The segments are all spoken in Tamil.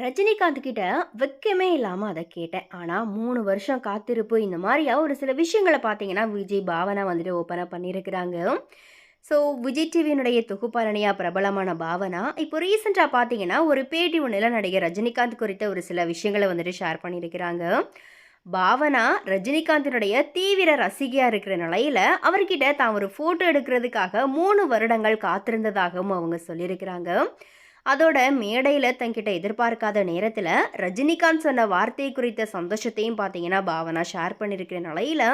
ரஜினிகாந்த் கிட்ட வெக்கமே இல்லாமல் அதை கேட்டேன். ஆனால் மூணு வருஷம் காத்திருப்பு இந்த மாதிரியா ஒரு சில விஷயங்களை பார்த்தீங்கன்னா விஜய் பாவனா வந்துட்டு ஓப்பனாக பண்ணியிருக்கிறாங்க. ஸோ விஜய் டிவியினுடைய தொகுப்பாளனியா பிரபலமான பாவனா இப்போ ரீசெண்டாக பார்த்தீங்கன்னா ஒரு பேட்டி ஒன்றில் நடிகர் ரஜினிகாந்த் குறித்த ஒரு சில விஷயங்களை வந்துட்டு ஷேர் பண்ணியிருக்கிறாங்க. பாவனா ரஜினிகாந்தினுடைய தீவிர ரசிகையாக இருக்கிற நிலையில் அவர்கிட்ட தான் ஒரு ஃபோட்டோ எடுக்கிறதுக்காக மூணு வருடங்கள் காத்திருந்ததாகவும் அவங்க சொல்லியிருக்கிறாங்க. அதோட மேடையில் தங்கிட்ட எதிர்பார்க்காத நேரத்தில் ரஜினிகாந்த் சொன்ன வார்த்தை குறித்த சந்தோஷத்தையும் பார்த்தீங்கன்னா பாவனா ஷேர் பண்ணியிருக்கிற நிலையில்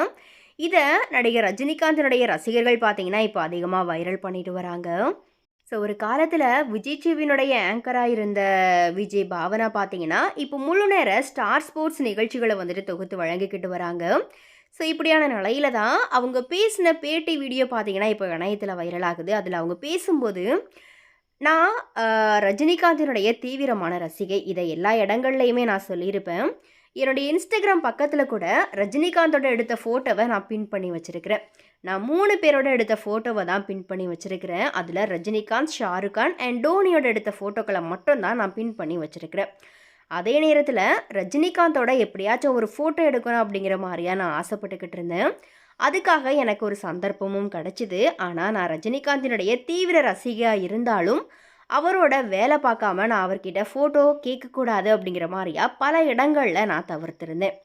இதை நடிகர் ரஜினிகாந்தினுடைய ரசிகர்கள் பார்த்தீங்கன்னா இப்போ அதிகமாக வைரல் பண்ணிட்டு வராங்க. ஸோ ஒரு காலத்தில் விஜய் டிவியினுடைய ஆங்கராக இருந்த விஜய் பாவனா பார்த்தீங்கன்னா இப்போ முழு நேர ஸ்டார் ஸ்போர்ட்ஸ் நிகழ்ச்சிகளை வந்துட்டு தொகுத்து வழங்கிக்கிட்டு வராங்க. ஸோ இப்படியான நிலையில தான் அவங்க பேசின பேட்டி வீடியோ பார்த்தீங்கன்னா இப்போ இணையத்தில் வைரல் ஆகுது. அதில் அவங்க பேசும்போது நான் ரஜினிகாந்தினுடைய தீவிரமான ரசிகை. இதை எல்லா இடங்கள்லையுமே நான் சொல்லியிருப்பேன். என்னுடைய இன்ஸ்டாகிராம் பக்கத்தில் கூட ரஜினிகாந்தோட எடுத்த ஃபோட்டோவை நான் பின் பண்ணி வச்சுருக்கிறேன். நான் மூணு பேரோட எடுத்த ஃபோட்டோவை தான் பின் பண்ணி வச்சுருக்கிறேன். அதில் ரஜினிகாந்த் ஷாருக் கான் அண்ட் டோனியோட எடுத்த ஃபோட்டோக்களை மட்டும்தான் நான் பின் பண்ணி வச்சுருக்கிறேன். அதே நேரத்தில் ரஜினிகாந்தோட எப்படியாச்சும் ஒரு ஃபோட்டோ எடுக்கணும் அப்படிங்கிற மாதிரியா நான் ஆசைப்பட்டுக்கிட்டு இருந்தேன். அதுக்காக எனக்கு ஒரு சந்தர்ப்பமும் கிடச்சிது. ஆனால் நான் ரஜினிகாந்தினுடைய தீவிர ரசிகையாக இருந்தாலும் அவரோட வேலை பார்க்காம நான் அவர்கிட்ட ஃபோட்டோ கேட்கக்கூடாது அப்படிங்கிற மாதிரியா பல இடங்களில் நான் தவிர்த்திருந்தேன்.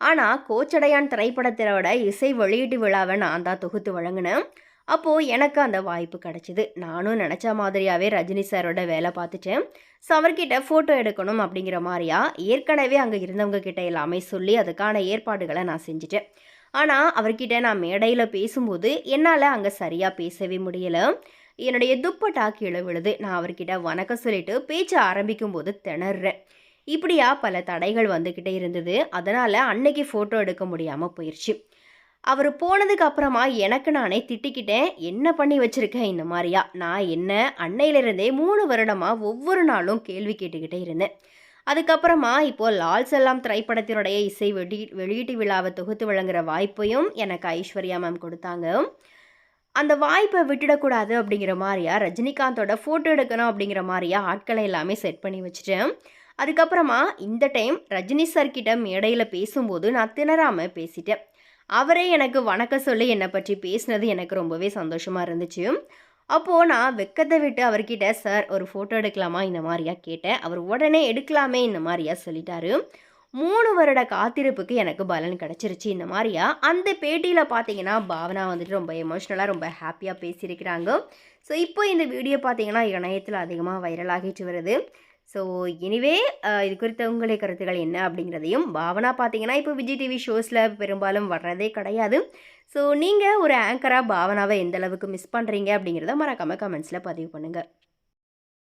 ஆனால் கோச்சடையான் திரைப்படத்திலோட இசை வெளியீட்டு விழாவை நான் தான் தொகுத்து வழங்கினேன். அப்போது எனக்கு அந்த வாய்ப்பு கிடச்சிது. நானும் நினச்ச மாதிரியாவே ரஜினி சாரோட வேலை பார்த்துட்டேன். ஸோ அவர்கிட்ட ஃபோட்டோ எடுக்கணும் அப்படிங்கிற மாதிரியா ஏற்கனவே அங்கே இருந்தவங்க கிட்ட எல்லாமே சொல்லி அதுக்கான ஏற்பாடுகளை நான் செஞ்சுட்டேன். ஆனால் அவர்கிட்ட நான் மேடையில் பேசும்போது என்னால் அங்கே சரியாக பேசவே முடியலை. என்னுடைய துப்பட்டா கீழே விழுது. நான் அவர்கிட்ட வணக்கம் சொல்லிட்டு பேச்சு ஆரம்பிக்கும் போது திணறேன். இப்படியா பல தடைகள் வந்துக்கிட்டே இருந்தது. அதனால் அன்னைக்கு ஃபோட்டோ எடுக்க முடியாமல் போயிடுச்சு அவர் போனதுக்கு அப்புறமா எனக்கு நானே திட்டிக்கிட்டேன். என்ன பண்ணி வச்சுருக்கேன் இந்த மாதிரியா? நான் என்ன? அன்னையிலிருந்தே மூணு வருடமாக ஒவ்வொரு நாளும் கேள்வி கேட்டுக்கிட்டே இருந்தேன். அதுக்கப்புறமா இப்போது லால் செல்லாம் திரைப்படத்தினுடைய இசை வெளி வெளியீட்டு விழாவை தொகுத்து வழங்குகிற வாய்ப்பையும் எனக்கு ஐஸ்வர்யா மேம் கொடுத்தாங்க. அந்த வாய்ப்பை விட்டுடக்கூடாது அப்படிங்கிற மாதிரியா ரஜினிகாந்தோட ஃபோட்டோ எடுக்கணும் அப்படிங்கிற மாதிரியா ஆட்களை எல்லாமே செட் பண்ணி வச்சுட்டேன். அதுக்கப்புறமா இந்த டைம் ரஜினி சார்கிட்ட மேடையில் பேசும்போது நான் திணறாமல் பேசிட்டேன். அவரே எனக்கு வணக்கம் சொல்லி என்னை பற்றி பேசினது எனக்கு ரொம்பவே சந்தோஷமாக இருந்துச்சு. அப்போது நான் வெக்கத்தை விட்டு அவர்கிட்ட சார் ஒரு ஃபோட்டோ எடுக்கலாமா? இந்த மாதிரியா? கேட்டேன். அவர் உடனே எடுக்கலாமே இந்த மாதிரியா? சொல்லிட்டாரு. மூணு வருட காத்திருப்புக்கு எனக்கு பலன் கிடச்சிருச்சு இந்த மாதிரியா? அந்த பேட்டியில் பார்த்தீங்கன்னா பாவனா வந்துட்டு ரொம்ப எமோஷ்னலாக ரொம்ப ஹாப்பியாக பேசியிருக்கிறாங்க. ஸோ இப்போ இந்த வீடியோ பார்த்தீங்கன்னா இணையத்தில் அதிகமாக வைரல் ஆகிட்டு வருது. ஸோ எனிவே uh, இது குறித்த உங்களுடைய கருத்துக்கள் என்ன அப்படிங்கிறதையும் பாவனா பார்த்தீங்கன்னா இப்போ விஜய் டிவி ஷோஸில் பெரும்பாலும் வர்றதே கிடையாது. ஸோ நீங்கள் ஒரு ஆங்கராக பாவனாவை எந்த அளவுக்கு மிஸ் பண்ணுறீங்க அப்படிங்கிறத மறக்காமல் கமெண்ட்ஸில் பதிவு பண்ணுங்கள்